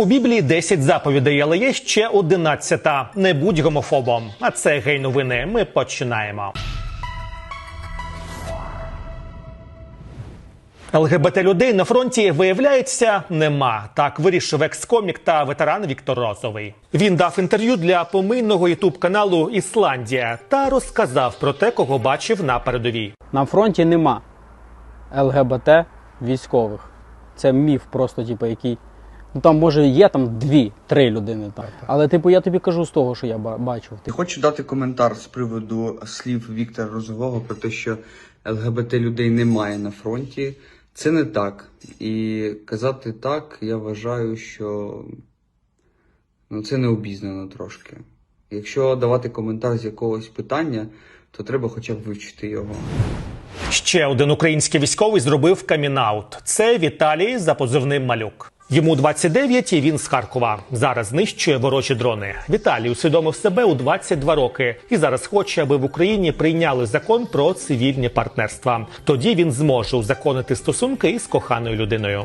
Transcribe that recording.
У Біблії 10 заповідей, але є ще 11. Не будь гомофобом. А це гей новини. Ми починаємо. ЛГБТ людей на фронті виявляється нема. Так вирішив екс-комік та ветеран Віктор Розовий. Він дав інтерв'ю для помийного ютуб каналу Ісландія та розказав про те, кого бачив на передовій. На фронті нема ЛГБТ військових. Це міф просто, типу, який. Ну там може є там дві-три людини. Там. Але типу я тобі кажу з того, що я ба- бачив. Я хочу дати коментар з приводу слів Віктора Розового про те, що ЛГБТ людей немає на фронті. Це не так. І казати так, я вважаю, що ну, це не обізнано трошки. Якщо давати коментар з якогось питання, то треба хоча б вивчити його. Ще один український військовий зробив камінаут. Це Віталій за позивним малюк. Йому 29 і він з Харкова. Зараз знищує ворожі дрони. Віталій усвідомив себе у 22 роки і зараз хоче, аби в Україні прийняли закон про цивільні партнерства. Тоді він зможе узаконити стосунки із коханою людиною.